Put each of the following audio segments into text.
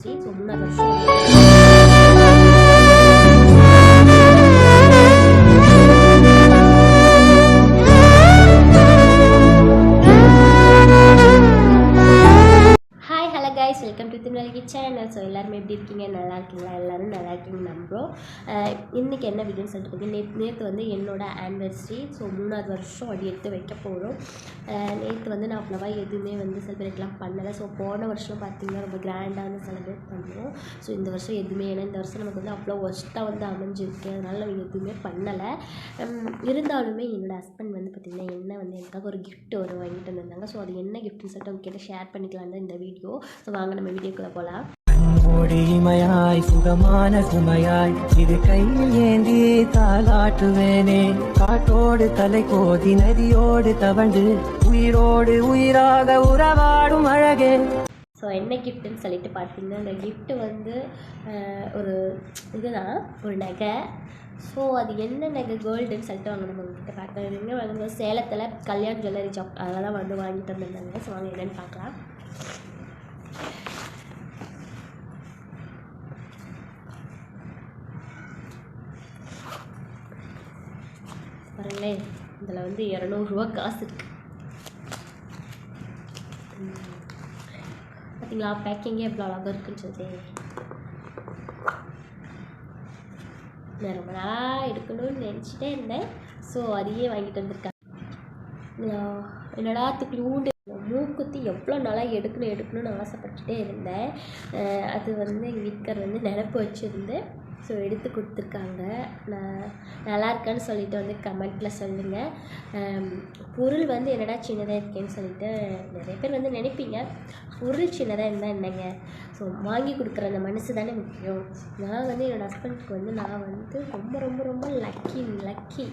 So மூணாவது வருஷம் hi hello guys welcome to Tirunelveli channel so எல்லாருமே எப்படி இருக்கீங்க நல்லா இருக்கீங்களா எல்லாரும் நல்லா இருக்கீங்க நம்புகிறோம் இன்றைக்கி என்ன வீடியோன்னு சொல்லிட்டு பார்த்தீங்க நேற்று நேற்று வந்து என்னோட ஆனிவர்சரி ஸோ மூணாவது வருஷம் அடி எடுத்து வைக்க போகிறோம் நேற்று வந்து நான் அவ்வளோவா எதுவுமே வந்து செலிப்ரேட்லாம் பண்ணலை. ஸோ போன வருஷம் பார்த்திங்கன்னா ரொம்ப கிராண்டாக வந்து செலிப்ரேட் பண்ணுவோம். ஸோ இந்த வருஷம் எதுவுமே ஏன்னா இந்த வருஷம் நமக்கு வந்து அவ்வளோ ஒஸ்ட்டாக வந்து அமைஞ்சிருக்கு. அதனால் நான் எதுவுமே பண்ணலை. இருந்தாலுமே என்னோட ஹஸ்பண்ட் வந்து பார்த்திங்கன்னா என்ன வந்து எனக்காக ஒரு கிஃப்ட் ஒரு வாங்கிட்டு வந்திருந்தாங்க. ஸோ அது என்ன கிஃப்ட்னு சொல்லிட்டு உங்ககிட்ட ஷேர் பண்ணிக்கலாம் தான் இந்த வீடியோ ஸோ வாங்க நம்ம வீடியோக்குள்ளே போகலாம் ஓடி இமையாய் சுகமான சுமையாய் இது கையில் ஏந்தி தாலாட்டுவேனே காட்டோடு தலை கோதி நதியோடு தவண்டு உயிரோடு உயிராக உறவாடும் அழகே. ஸோ என்ன கிஃப்ட்டுன்னு சொல்லிட்டு பார்த்தீங்கன்னா அந்த கிஃப்ட்டு வந்து ஒரு இதுதான் ஒரு நகை. ஸோ அது என்ன நகை? கோல்டுன்னு சொல்லிட்டு வாங்க நம்ம கிட்ட பார்க்கலாம். எங்கே சேலத்தில் கல்யாண் ஜுவல்லரி ஷாப் அதெல்லாம் வந்து வாங்கிட்டு வந்திருந்தாங்க. ஸோ வாங்க என்னன்னு பார்க்கலாம். பாருங்களேன் இதில் வந்து இரநூறுவா காசு இருக்குது பார்த்தீங்களா பேக்கிங்கே எவ்வளோ அழகாக இருக்குன்னு சொல்லி நான் ரொம்ப நாளாக எடுக்கணும்னு நினச்சிட்டே இருந்தேன். ஸோ அதையே வாங்கிட்டு வந்திருக்கேன். என்னடா துக்ளூண்டு மூக்குத்தி எவ்வளோ நாளாக எடுக்கணும் எடுக்கணும்னு ஆசைப்பட்டுட்டே இருந்தேன். அது வந்து எங்கள் வீட்டுக்கார் வந்து நினப்பு வச்சுருந்து ஸோ எடுத்து கொடுத்துருக்காங்க. நான் நல்லா இருக்கான்னு சொல்லிட்டு வந்து கமெண்ட்டில் சொல்லுங்கள் பொருள் வந்து என்னடா சின்னதாக இருக்கேன்னு சொல்லிட்டு நிறைய பேர் வந்து நினைப்பீங்க. பொருள் சின்னதாக இருந்தால் என்னங்க? ஸோ வாங்கி கொடுக்குற அந்த மனசு தானே முக்கியம். நான் வந்து என்னோடய ஹஸ்பண்ட்க்கு வந்து நான் வந்து ரொம்ப ரொம்ப ரொம்ப லக்கி லக்கி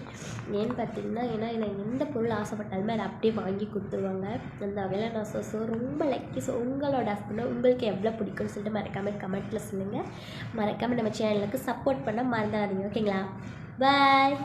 ஏன்னு பார்த்தீங்கன்னா ஏன்னா எனக்கு எந்த பொருள் ஆசைப்பட்டாலுமே அதை அப்படியே வாங்கி கொடுத்துருவாங்க. அந்த வகையில் நான் ஸோ ஸோ ரொம்ப லக்கி ஸோ உங்களோட ஹஸ்பண்டை உங்களுக்கு எவ்வளோ பிடிக்கும்னு சொல்லிட்டு மறக்காமல் கமெண்ட்டில் சொல்லுங்கள் மறக்காமல் நம்ம சேனலுக்கு சப்போர்ட் பண்ண மறந்துடாதீங்க ஓகேங்களா பாய்